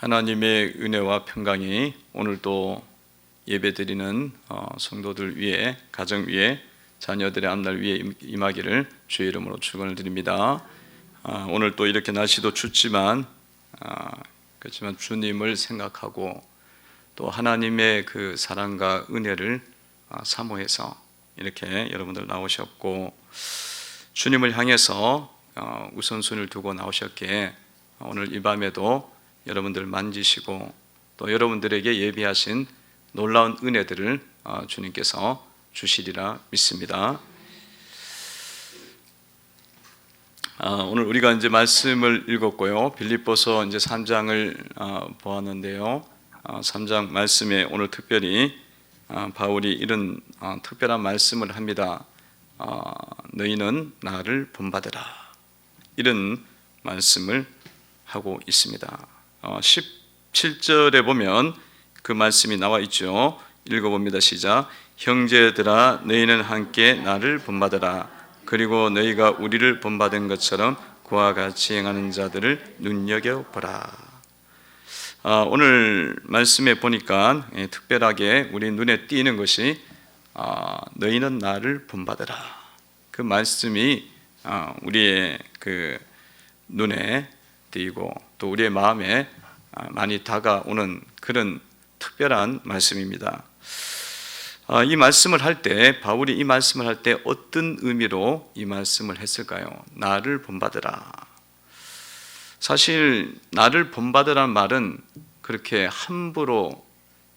하나님의 은혜와 평강이 오늘도 예배드리는 어, 성도들 위해 가정 위에 자녀들의 앞날 위에 임- 임하기를 주의 이름으로 축원을 드립니다. 아, 오늘 또 이렇게 날씨도 춥지만 아, 그렇지만 주님을 생각하고 또 하나님의 그 사랑과 은혜를 아, 사모해서 이렇게 여러분들 나오셨고 주님을 향해서 어, 우선순위를 두고 나오셨기에 오늘 이 밤에도 여러분들 만지시고 또 여러분들에게 예비하신 놀라운 은혜들을 어, 주님께서 주시리라 믿습니다. 아, 오늘 우리가 이제 말씀을 읽었고요. 빌립보서 이제 3장을 어, 보았는데요. 어, 3장 말씀에 오늘 특별히 어, 바울이 이런 어, 특별한 말씀을 합니다. 어, 너희는 나를 본받으라. 이런 말씀을 하고 있습니다. 어, 17절에 보면 그 말씀이 나와 있죠. 읽어봅니다. 시작. 형제들아 너희는 함께 나를 본받으라. 그리고 너희가 우리를 본받은 것처럼 그와 같이 행하는 자들을 눈여겨 보라. 아, 오늘 말씀에 보니까 예, 특별하게 우리 눈에 띄는 것이 아, 너희는 나를 본받으라. 그 말씀이 아, 우리의 그 눈에 띄고 또 우리의 마음에 아, 많이 다가오는 그런 특별한 말씀입니다. 아, 이 말씀을 할 때 바울이 이 말씀을 할 때 어떤 의미로 이 말씀을 했을까요? 나를 본받으라. 사실 나를 본받으라는 말은 그렇게 함부로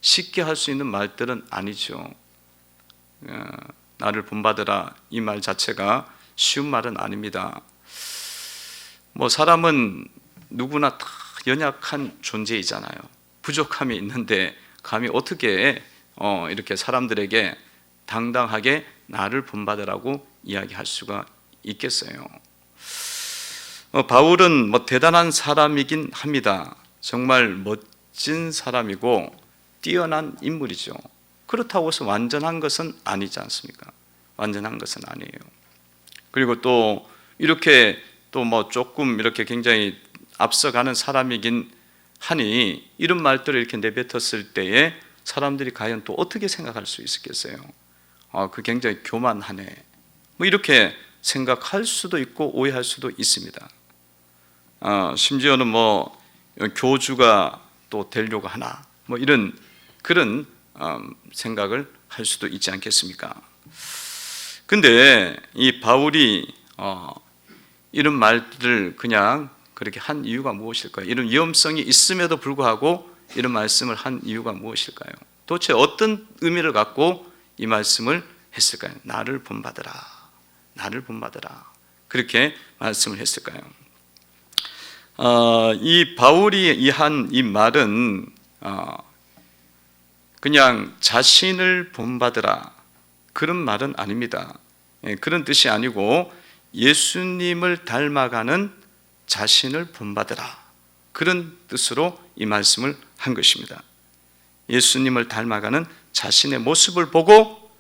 쉽게 할 수 있는 말들은 아니죠. 어, 나를 본받으라 이 말 자체가 쉬운 말은 아닙니다. 뭐 사람은 누구나 다 연약한 존재이잖아요. 부족함이 있는데 감히 어떻게 어, 이렇게 사람들에게 당당하게 나를 본받으라고 이야기할 수가 있겠어요. 어, 바울은 뭐 대단한 사람이긴 합니다. 정말 멋진 사람이고 뛰어난 인물이죠. 그렇다고 해서 완전한 것은 아니지 않습니까? 완전한 것은 아니에요. 그리고 또 이렇게 또 뭐 조금 이렇게 굉장히 앞서가는 사람이긴 하니 이런 말들을 이렇게 내뱉었을 때에 사람들이 과연 또 어떻게 생각할 수 있었겠어요? 아, 그 굉장히 교만하네. 뭐 이렇게 생각할 수도 있고 오해할 수도 있습니다. 아, 심지어는 뭐 교주가 또 되려고 하나 뭐 이런 그런 음, 생각을 할 수도 있지 않겠습니까? 근데 이 바울이 어, 이런 말들을 그냥 그렇게 한 이유가 무엇일까요? 이런 위험성이 있음에도 불구하고 이런 말씀을 한 이유가 무엇일까요? 도대체 어떤 의미를 갖고 이 말씀을 했을까요? 나를 본받으라. 나를 본받으라. 그렇게 말씀을 했을까요? 어, 이 바울이 이 한 이 말은 어, 그냥 자신을 본받으라 그런 말은 아닙니다. 예, 그런 뜻이 아니고 예수님을 닮아가는 자신을 본받으라 그런 뜻으로 이 말씀을 한 것입니다. 예수님을 닮아가는 자신의 모습을 보고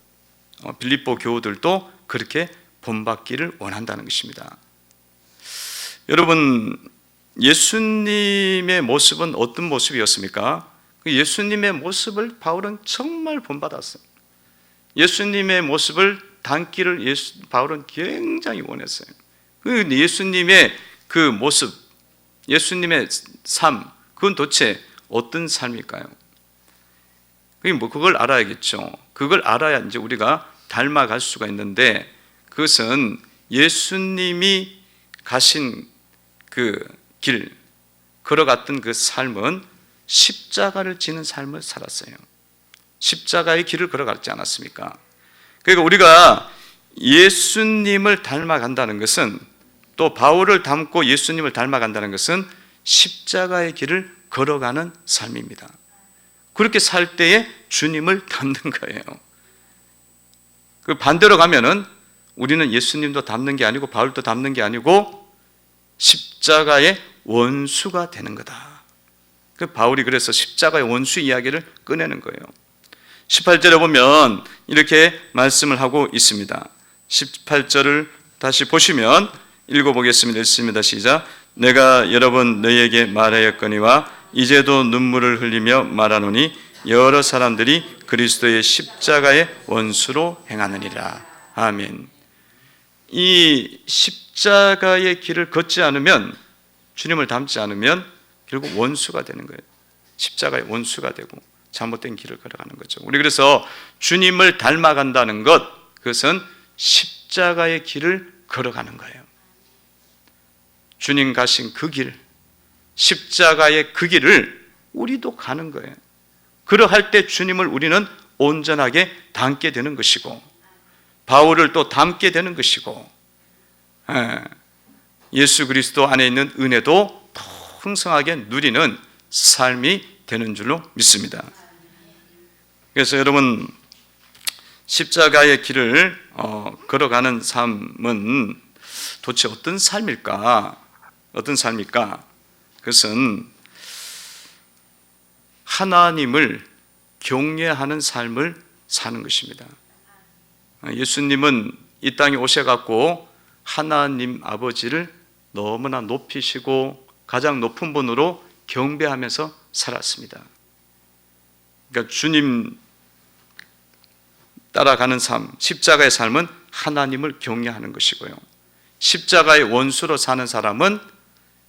어, 빌립보 교우들도 그렇게 본받기를 원한다는 것입니다. 여러분 예수님의 모습은 어떤 모습이었습니까? 그 예수님의 모습을 바울은 정말 본받았어요. 예수님의 모습을 담기를 예수, 바울은 굉장히 원했어요. 그 예수님의 그 모습, 예수님의 삶, 그건 도대체 어떤 삶일까요? 뭐 그걸 알아야겠죠. 그걸 알아야 이제 우리가 닮아갈 수가 있는데 그것은 예수님이 가신 그 길, 걸어갔던 그 삶은 십자가를 지는 삶을 살았어요. 십자가의 길을 걸어갔지 않았습니까? 그러니까 우리가 예수님을 닮아간다는 것은 또 바울을 닮고 예수님을 닮아간다는 것은 십자가의 길을 걸어가는 삶입니다. 그렇게 살 때에 주님을 닮는 거예요. 그 반대로 가면은 우리는 예수님도 닮는 게 아니고 바울도 닮는 게 아니고 십자가의 원수가 되는 거다. 그 바울이 그래서 십자가의 원수 이야기를 꺼내는 거예요. 18절에 보면 이렇게 말씀을 하고 있습니다. 18절을 다시 보시면 읽어보겠습니다. 읽습니다. 시작. 내가 여러 번 너희에게 말하였거니와 이제도 눈물을 흘리며 말하노니 여러 사람들이 그리스도의 십자가의 원수로 행하느니라. 아멘. 이 십자가의 길을 걷지 않으면 주님을 닮지 않으면 결국 원수가 되는 거예요. 십자가의 원수가 되고 잘못된 길을 걸어가는 거죠. 우리 그래서 주님을 닮아간다는 것 그것은 십자가의 길을 걸어가는 거예요. 주님 가신 그 길, 십자가의 그 길을 우리도 가는 거예요. 그러할 때 주님을 우리는 온전하게 닮게 되는 것이고 바울을 또 닮게 되는 것이고 예, 예수 그리스도 안에 있는 은혜도 더 풍성하게 누리는 삶이 되는 줄로 믿습니다. 그래서 여러분 십자가의 길을 어, 걸어가는 삶은 도대체 어떤 삶일까? 어떤 삶일까? 그것은 하나님을 경외하는 삶을 사는 것입니다. 예수님은 이 땅에 오셔갖고 하나님 아버지를 너무나 높이시고 가장 높은 분으로 경배하면서 살았습니다. 그러니까 주님 따라가는 삶, 십자가의 삶은 하나님을 경외하는 것이고요. 십자가의 원수로 사는 사람은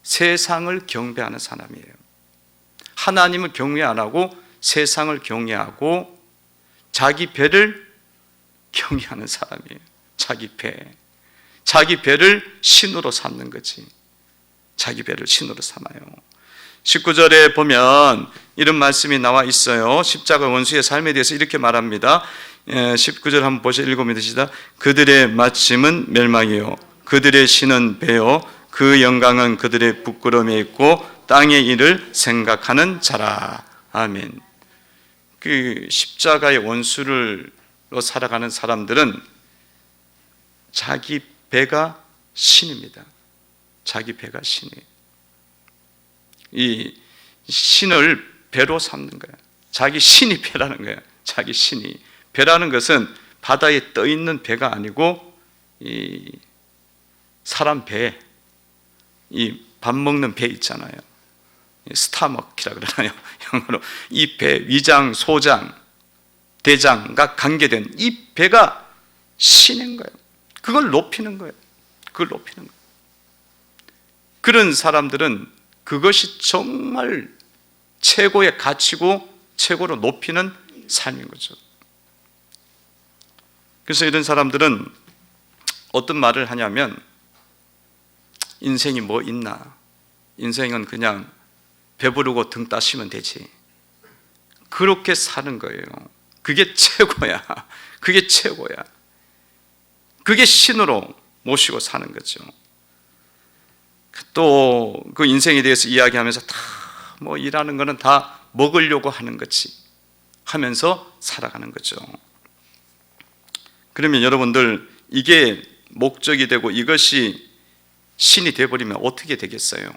세상을 경배하는 사람이에요. 하나님을 경외 안 하고 세상을 경외하고 자기 배를 경외하는 사람이에요. 자기 배. 자기 배를 신으로 삼는 거지. 자기 배를 신으로 삼아요. 19절에 보면 이런 말씀이 나와 있어요. 십자가 원수의 삶에 대해서 이렇게 말합니다. 19절 한번 보시 읽어 믿으시다. 그들의 마침은 멸망이요. 그들의 신은 배요. 그 영광은 그들의 부끄러움에 있고 땅의 일을 생각하는 자라. 아멘. 그 십자가의 원수를 살아가는 사람들은 자기 배가 신입니다. 자기 배가 신이에요. 이 신을 배로 삼는 거야. 자기 신이 배라는 거야. 자기 신이 배라는 것은 바다에 떠 있는 배가 아니고 이 사람 배, 이 밥 먹는 배 있잖아요. 스타머키라 그러나요? 영어로 이 배 위장, 소장, 대장과 관계된 이 배가 신인 거예요. 그걸 높이는 거예요. 그걸 높이는 거예요. 그런 사람들은 그것이 정말 최고의 가치고 최고로 높이는 삶인 거죠. 그래서 이런 사람들은 어떤 말을 하냐면 인생이 뭐 있나? 인생은 그냥 배부르고 등 따시면 되지. 그렇게 사는 거예요. 그게 최고야. 그게 최고야. 그게 신으로 모시고 사는 거죠. 또 그 인생에 대해서 이야기하면서 다 뭐 일하는 거는 다 먹으려고 하는 거지 하면서 살아가는 거죠. 그러면 여러분들 이게 목적이 되고 이것이 신이 되어버리면 어떻게 되겠어요?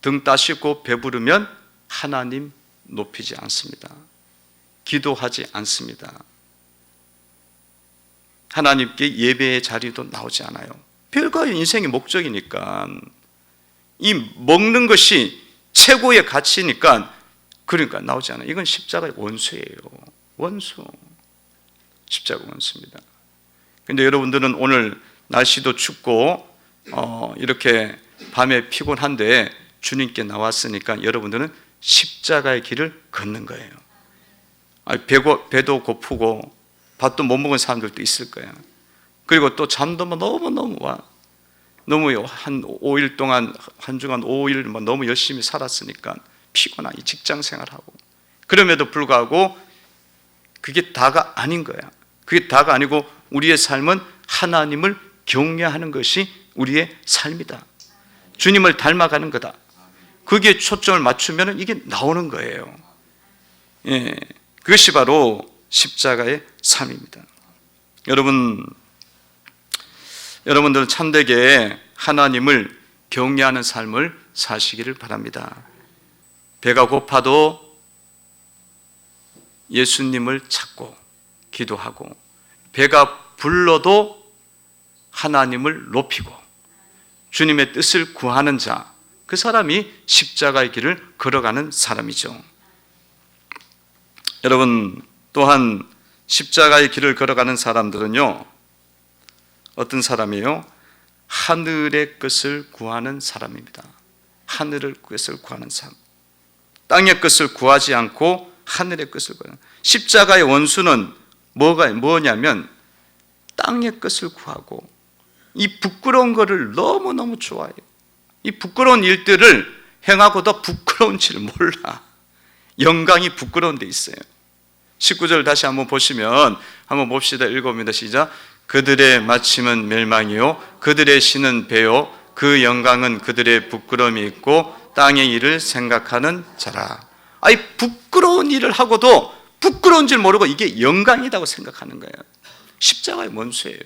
등 따시고 배부르면 하나님 높이지 않습니다. 기도하지 않습니다. 하나님께 예배의 자리도 나오지 않아요. 별거의 인생의 목적이니까 이 먹는 것이 최고의 가치니까 그러니까 나오지 않아요. 이건 십자가의 원수예요. 원수. 십자가 원수입니다. 근데 여러분들은 오늘 날씨도 춥고 어, 이렇게 밤에 피곤한데 주님께 나왔으니까 여러분들은 십자가의 길을 걷는 거예요. 배고, 배도 고프고 밥도 못 먹은 사람들도 있을 거야. 그리고 또 잠도 뭐 너무너무 와. 너무 한 5일 동안, 한 주간 5일 뭐 너무 열심히 살았으니까 피곤한 이 직장 생활하고. 그럼에도 불구하고 그게 다가 아닌 거야. 그게 다가 아니고 우리의 삶은 하나님을 경외하는 것이 우리의 삶이다. 주님을 닮아가는 거다. 그게 초점을 맞추면 이게 나오는 거예요. 예, 그것이 바로 십자가의 삶입니다. 여러분, 여러분들 참되게 하나님을 경외하는 삶을 사시기를 바랍니다. 배가 고파도 예수님을 찾고 기도하고 배가 불러도 하나님을 높이고 주님의 뜻을 구하는 자 그 사람이 십자가의 길을 걸어가는 사람이죠. 여러분 또한 십자가의 길을 걸어가는 사람들은요 어떤 사람이에요? 하늘의 것을 구하는 사람입니다. 하늘의 것을 구하는 사람. 땅의 것을 구하지 않고 하늘의 것을 구하는. 십자가의 원수는 뭐가 뭐냐면 땅의 것을 구하고 이 부끄러운 것을 너무 너무 좋아해요. 이 부끄러운 일들을 행하고도 부끄러운지를 몰라. 영광이 부끄러운 데 있어요. 19절 다시 한번 보시면 한번 봅시다. 읽어봅니다. 시작. 그들의 마침은 멸망이요 그들의 신은 배요 그 영광은 그들의 부끄러움이 있고 땅의 일을 생각하는 자라. 아이 부끄러운 일을 하고도 부끄러운 줄 모르고 이게 영광이라고 생각하는 거예요. 십자가의 원수예요.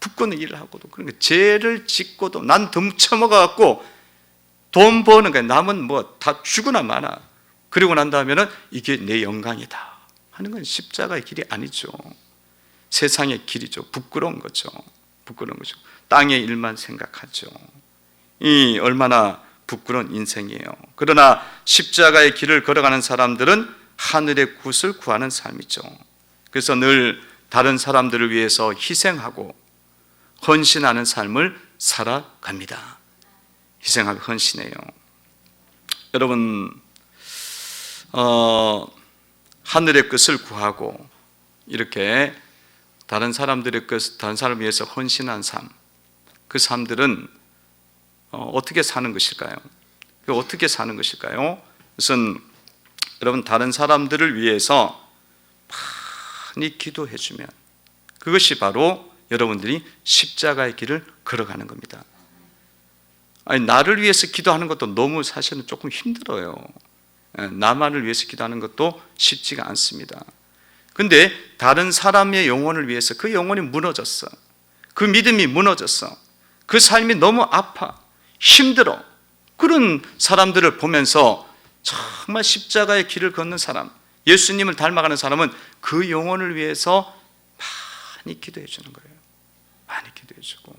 부끄러운 일을 하고도 그러니까 죄를 짓고도 난 덤쳐먹어 갖고 돈 버는 거야. 남은 뭐 다 죽으나 마나. 그리고 난 다음에는 이게 내 영광이다 하는 건 십자가의 길이 아니죠. 세상의 길이죠. 부끄러운 거죠. 부끄러운 거죠. 땅의 일만 생각하죠. 이 얼마나 부끄러운 인생이에요. 그러나 십자가의 길을 걸어가는 사람들은 하늘의 굿을 구하는 삶이죠. 그래서 늘 다른 사람들을 위해서 희생하고 헌신하는 삶을 살아갑니다. 희생하고 헌신해요. 여러분, 어, 하늘의 것을 구하고 이렇게 다른 사람들의 것, 다른 사람을 위해서 헌신한 삶, 그 삶들은 어, 어떻게 사는 것일까요? 그 어떻게 사는 것일까요? 우선 여러분 다른 사람들을 위해서 많이 기도해 주면 그것이 바로 여러분들이 십자가의 길을 걸어가는 겁니다. 아니 나를 위해서 기도하는 것도 너무 사실은 조금 힘들어요. 예, 나만을 위해서 기도하는 것도 쉽지가 않습니다. 근데 다른 사람의 영혼을 위해서 그 영혼이 무너졌어. 그 믿음이 무너졌어. 그 삶이 너무 아파. 힘들어. 그런 사람들을 보면서 정말 십자가의 길을 걷는 사람, 예수님을 닮아가는 사람은 그 영혼을 위해서 많이 기도해 주는 거예요. 많이 기도해 주고.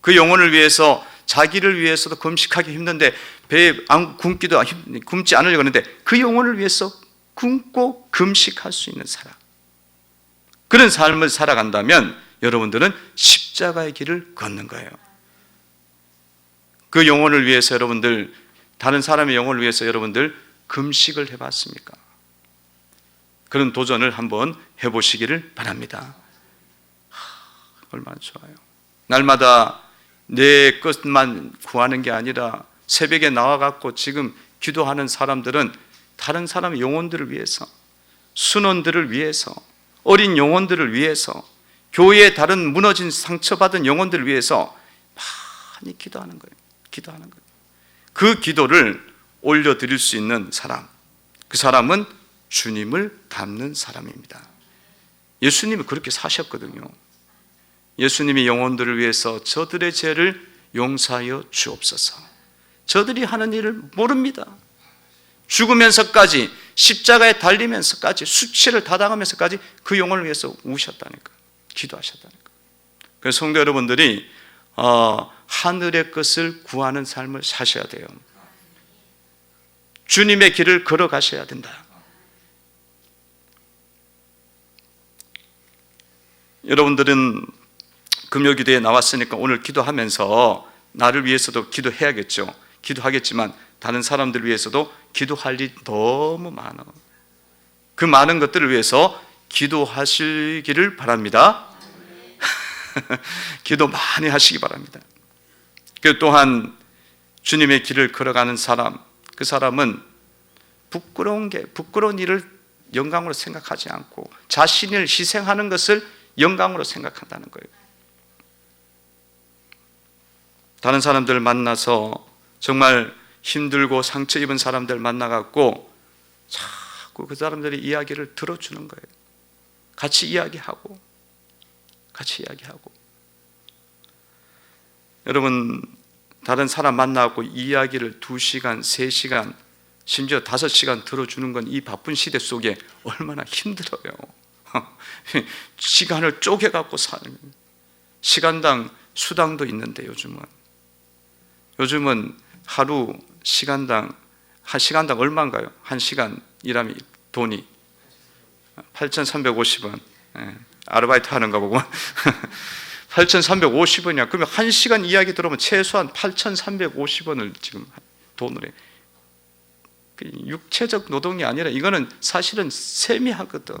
그 영혼을 위해서 자기를 위해서도 금식하기 힘든데 배에 안 굶기도 힘- 굶지 않으려고 하는데 그 영혼을 위해서 굶고 금식할 수 있는 사람. 그런 삶을 살아간다면 여러분들은 십자가의 길을 걷는 거예요. 그 영혼을 위해서 여러분들 다른 사람의 영혼을 위해서 여러분들 금식을 해봤습니까? 그런 도전을 한번 해보시기를 바랍니다. 하, 얼마나 좋아요. 날마다 내 것만 구하는 게 아니라 새벽에 나와갖고 지금 기도하는 사람들은 다른 사람의 영혼들을 위해서, 순원들을 위해서, 어린 영혼들을 위해서, 교회의 다른 무너진 상처받은 영혼들을 위해서 많이 기도하는 거예요. 기도하는 거예요. 그 기도를 올려드릴 수 있는 사람, 그 사람은 주님을 닮는 사람입니다. 예수님이 그렇게 사셨거든요. 예수님이 영혼들을 위해서 저들의 죄를 용서하여 주옵소서. 저들이 하는 일을 모릅니다. 죽으면서까지 십자가에 달리면서까지 수치를 다당하면서까지 그 영혼을 위해서 우셨다니까. 기도하셨다니까. 그래서 성도 여러분들이 어, 하늘의 것을 구하는 삶을 사셔야 돼요. 주님의 길을 걸어가셔야 된다. 여러분들은 금요 기도에 나왔으니까 오늘 기도하면서 나를 위해서도 기도해야겠죠. 기도하겠지만 다른 사람들 위해서도 기도할 일이 너무 많아. 그 많은 것들을 위해서 기도하시기를 바랍니다. 기도 많이 하시기 바랍니다. 그 또한 주님의 길을 걸어가는 사람, 그 사람은 부끄러운 게 부끄러운 일을 영광으로 생각하지 않고 자신을 희생하는 것을 영광으로 생각한다는 거예요. 다른 사람들 만나서 정말 힘들고 상처 입은 사람들 만나갖고 자꾸 그 사람들의 이야기를 들어주는 거예요. 같이 이야기하고, 같이 이야기하고. 여러분, 다른 사람 만나고 이야기를 두 시간, 세 시간, 심지어 다섯 시간 들어주는 건 이 바쁜 시대 속에 얼마나 힘들어요. 시간을 쪼개갖고 사는 시간당 수당도 있는데 요즘은 요즘은 하루 시간당 한 시간당 얼마인가요? 한 시간 일하면 돈이 8,350원. 예, 아르바이트 하는 거 보고 8,350원이야. 그러면 한 시간 이야기 들어오면 최소한 8,350원을 지금 돈을 해. 그 육체적 노동이 아니라 이거는 사실은 세미하거든.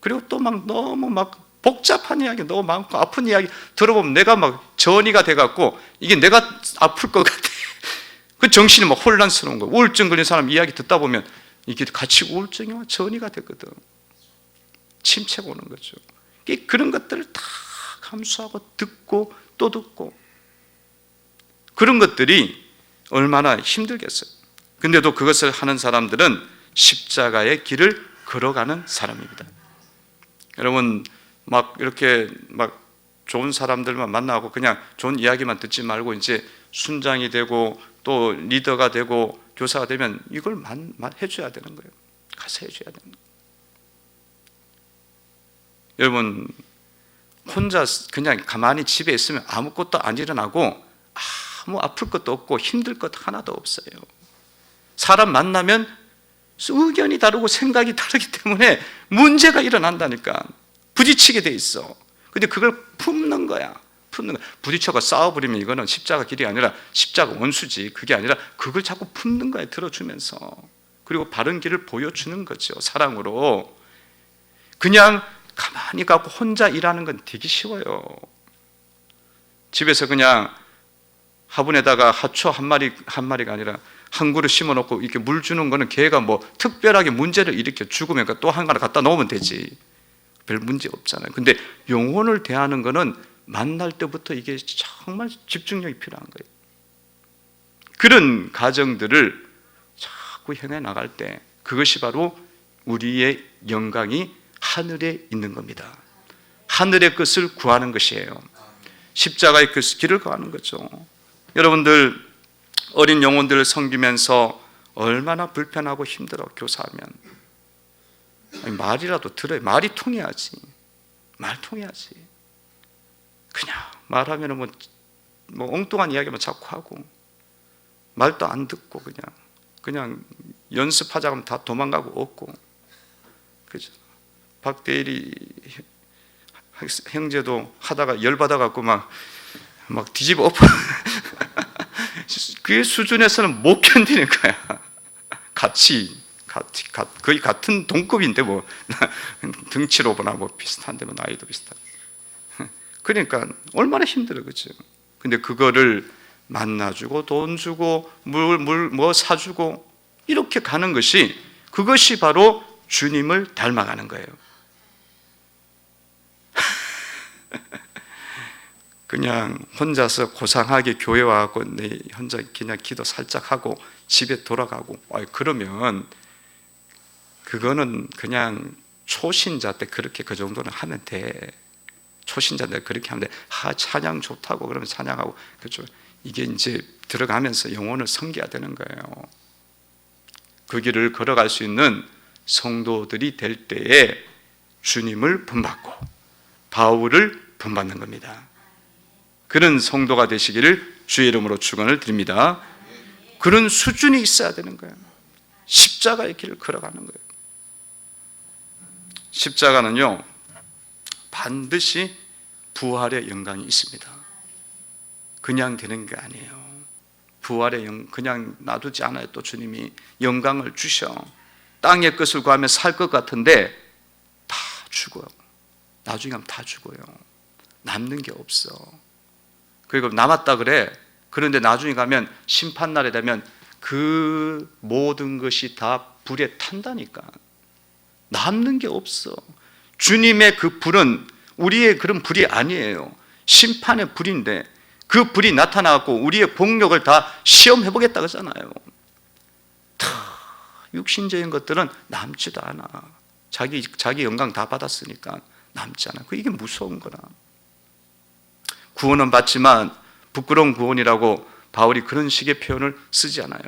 그리고 또 막 너무 막 복잡한 이야기 너무 많고 아픈 이야기 들어보면 내가 막 전이가 돼갖고 이게 내가 아플 것 같아. 그 정신이 막 혼란스러운 거. 우울증 걸린 사람 이야기 듣다 보면 이게 같이 우울증이 와 전이가 되거든. 침체가 오는 거죠. 이 그런 것들을 다 감수하고 듣고 또 듣고 그런 것들이 얼마나 힘들겠어요. 근데도 그것을 하는 사람들은 십자가의 길을 걸어가는 사람입니다. 여러분 막 이렇게 막 좋은 사람들만 만나고 그냥 좋은 이야기만 듣지 말고 이제 순장이 되고 또 리더가 되고 교사가 되면 이걸 만, 만 해줘야 되는 거예요. 가서 해줘야 되는 거예요. 여러분 혼자 그냥 가만히 집에 있으면 아무것도 안 일어나고 아무 아플 것도 없고 힘들 것 하나도 없어요. 사람 만나면 의견이 다르고 생각이 다르기 때문에 문제가 일어난다니까 부딪히게 돼 있어. 근데 그걸 품는 거야. 품는 거야. 부딪혀가 싸워버리면 이거는 십자가 길이 아니라 십자가 원수지. 그게 아니라 그걸 자꾸 품는 거야. 들어주면서. 그리고 바른 길을 보여주는 거죠. 사랑으로. 그냥 가만히 갖고 혼자 일하는 건 되게 쉬워요. 집에서 그냥 화분에다가 하초 한 마리 한 마리가 아니라 한 그릇 심어 놓고 이렇게 물 주는 거는 걔가 뭐 특별하게 문제를 일으켜 죽으면 또 한 가지 갖다 놓으면 되지. 별 문제 없잖아요. 근데 영혼을 대하는 거는 만날 때부터 이게 정말 집중력이 필요한 거예요. 그런 가정들을 자꾸 행해 나갈 때 그것이 바로 우리의 영광이 하늘에 있는 겁니다. 하늘의 것을 구하는 것이에요. 십자가의 그 길을 가는 거죠. 여러분들 어린 영혼들을 섬기면서 얼마나 불편하고 힘들어 교사하면 아니, 말이라도 들어야 말이 통해야지. 말 통해야지. 그냥 말하면은 뭐, 뭐 엉뚱한 이야기만 자꾸 하고 말도 안 듣고 그냥 그냥 연습하자고 하면 다 도망가고 없고. 그죠? 박대일이 형제도 하다가 열받아 갖고 막 막 뒤집어 엎어. 그 수준에서는 못 견디는 거야. 같이, 같이, 거의 같은 동급인데 뭐 등치로 보나 뭐 비슷한데 뭐 나이도 비슷한. 그러니까 얼마나 힘들어 그죠. 근데 그거를 만나주고 돈 주고 물 물 뭐 사주고 이렇게 가는 것이 그것이 바로 주님을 닮아가는 거예요. 그냥 혼자서 고상하게 교회 와갖고 내 혼자 그냥 기도 살짝 하고 집에 돌아가고 아이, 그러면 그거는 그냥 초신자 때 그렇게 그 정도는 하면 돼 초신자 때 그렇게 하면 돼 아, 찬양 좋다고 그러면 찬양하고 그죠 이게 이제 들어가면서 영혼을 섬겨야 되는 거예요 그 길을 걸어갈 수 있는 성도들이 될 때에 주님을 본받고 바울을 본받는 겁니다 그런 성도가 되시기를 주의 이름으로 축원을 드립니다. 그런 수준이 있어야 되는 거예요. 십자가의 길을 걸어가는 거예요. 십자가는요 반드시 부활의 영광이 있습니다. 그냥 되는 게 아니에요. 부활의 영 그냥 놔두지 않아요. 또 주님이 영광을 주셔. 땅의 것을 구하면 살 것 같은데 다 죽어요. 나중에 가면 다 죽어요. 남는 게 없어. 그리고 남았다 그래. 그런데 나중에 가면 심판날에 되면 그 모든 것이 다 불에 탄다니까. 남는 게 없어. 주님의 그 불은 우리의 그런 불이 아니에요. 심판의 불인데 그 불이 나타나고 우리의 공력을 다 시험해 보겠다 그러잖아요. 다 육신적인 것들은 남지도 않아. 자기 자기 영광 다 받았으니까 남지 않아. 그 이게 무서운 거라. 구원은 받지만 부끄러운 구원이라고 바울이 그런 식의 표현을 쓰지 않아요.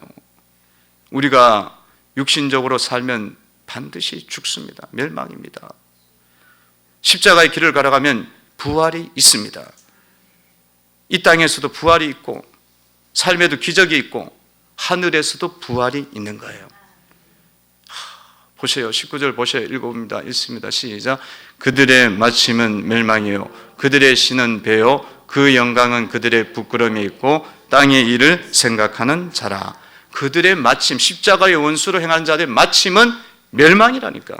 우리가 육신적으로 살면 반드시 죽습니다. 멸망입니다. 십자가의 길을 걸어가면 부활이 있습니다. 이 땅에서도 부활이 있고 삶에도 기적이 있고 하늘에서도 부활이 있는 거예요. 보세요. 19절 보세요. 읽어봅니다. 읽습니다. 시작. 그들의 마침은 멸망이요. 그들의 신은 배요. 그 영광은 그들의 부끄러움이 있고 땅의 일을 생각하는 자라. 그들의 마침, 십자가의 원수로 행하는 자들의 마침은 멸망이라니까.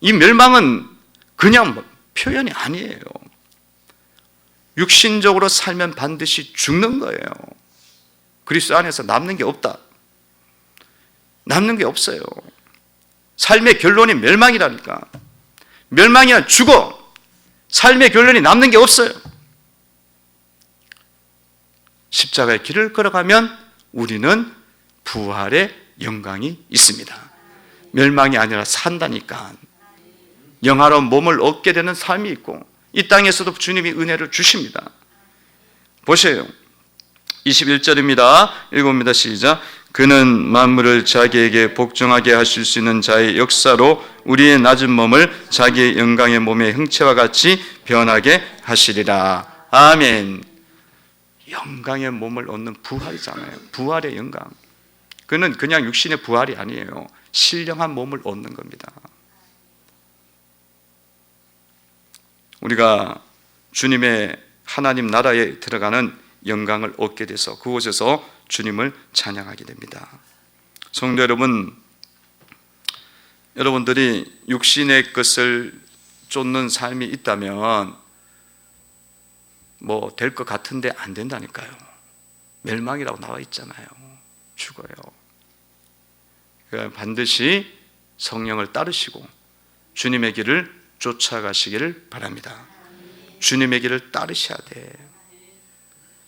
이 멸망은 그냥 뭐 표현이 아니에요. 육신적으로 살면 반드시 죽는 거예요. 그리스도 안에서 남는 게 없다. 남는 게 없어요. 삶의 결론이 멸망이라니까. 멸망이야 죽어. 삶의 결론이 남는 게 없어요. 십자가의 길을 걸어가면 우리는 부활의 영광이 있습니다. 멸망이 아니라 산다니까. 영화로운 몸을 얻게 되는 삶이 있고 이 땅에서도 주님이 은혜를 주십니다. 보세요. 21절입니다. 읽어봅니다. 시작. 그는 만물을 자기에게 복종하게 하실 수 있는 자의 역사로 우리의 낮은 몸을 자기의 영광의 몸의 형체와 같이 변하게 하시리라. 아멘. 영광의 몸을 얻는 부활이잖아요. 부활의 영광. 그는 그냥 육신의 부활이 아니에요. 신령한 몸을 얻는 겁니다. 우리가 주님의 하나님 나라에 들어가는 영광을 얻게 돼서 그곳에서 주님을 찬양하게 됩니다. 성도 여러분, 여러분들이 육신의 것을 쫓는 삶이 있다면 뭐 될 것 같은데 안 된다니까요. 멸망이라고 나와 있잖아요. 죽어요. 그러니까 반드시 성령을 따르시고 주님의 길을 쫓아가시기를 바랍니다. 주님의 길을 따르셔야 돼.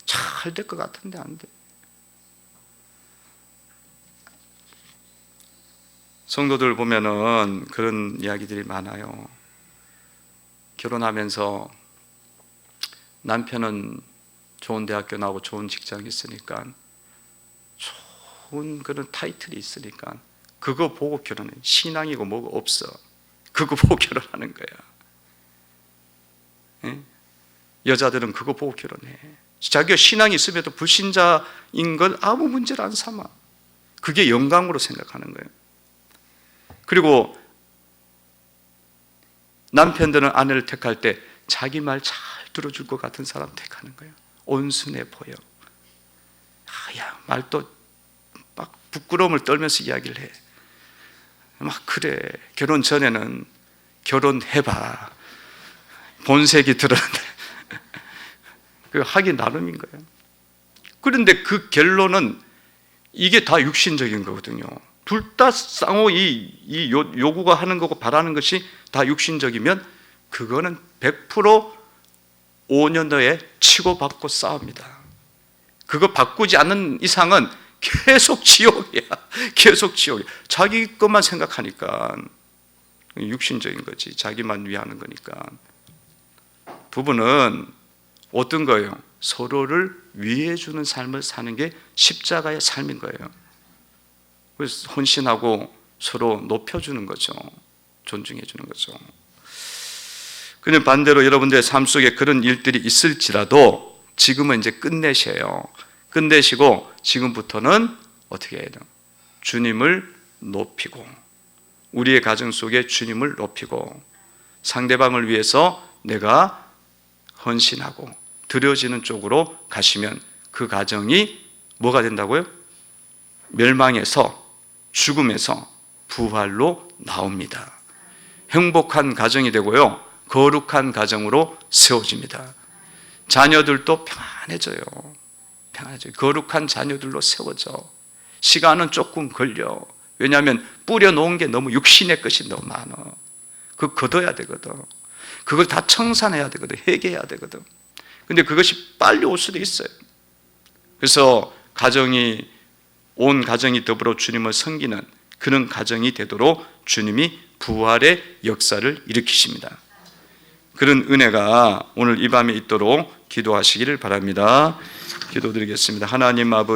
잘 될 것 같은데 안 돼. 성도들 보면은 그런 이야기들이 많아요. 결혼하면서 남편은 좋은 대학교 나오고 좋은 직장이 있으니까 좋은 그런 타이틀이 있으니까 그거 보고 결혼해. 신앙이고 뭐가 없어. 그거 보고 결혼하는 거야. 예? 여자들은 그거 보고 결혼해. 자기가 신앙이 있음에도 불신자인 걸 아무 문제를 안 삼아. 그게 영광으로 생각하는 거예요. 그리고 남편들은 아내를 택할 때 자기 말 잘 들어줄 것 같은 사람 택하는 거예요. 온순해 보여. 아, 야, 말도 막 부끄러움을 떨면서 이야기를 해. 막 그래. 결혼 전에는 결혼해봐. 본색이 드러난다. 그 하기 나름인 거예요. 그런데 그 결론은 이게 다 육신적인 거거든요. 둘 다 쌍호 이, 이 요, 요구가 하는 거고 바라는 것이 다 육신적이면 그거는 100% 5년도에 치고받고 싸웁니다. 그거 바꾸지 않는 이상은 계속 지옥이야. 계속 지옥이야. 자기 것만 생각하니까 육신적인 거지. 자기만 위하는 거니까. 부부는 어떤 거예요? 서로를 위해 주는 삶을 사는 게 십자가의 삶인 거예요. 그래서 헌신하고 서로 높여주는 거죠. 존중해 주는 거죠. 근데 반대로 여러분들의 삶 속에 그런 일들이 있을지라도 지금은 이제 끝내셔요. 끝내시고 지금부터는 어떻게 해야 돼요? 주님을 높이고 우리의 가정 속에 주님을 높이고 상대방을 위해서 내가 헌신하고 드려지는 쪽으로 가시면 그 가정이 뭐가 된다고요? 멸망에서 죽음에서 부활로 나옵니다. 행복한 가정이 되고요. 거룩한 가정으로 세워집니다. 자녀들도 평안해져요. 평안해져요. 거룩한 자녀들로 세워져. 시간은 조금 걸려. 왜냐하면 뿌려놓은 게 너무 육신의 것이 너무 많아. 그 걷어야 되거든. 그걸 다 청산해야 되거든. 회개해야 되거든. 근데 그것이 빨리 올 수도 있어요. 그래서 가정이 온 가정이 더불어 주님을 섬기는 그런 가정이 되도록 주님이 부활의 역사를 일으키십니다. 그런 은혜가 오늘 이 밤에 있도록 기도하시기를 바랍니다. 기도드리겠습니다. 하나님 아버지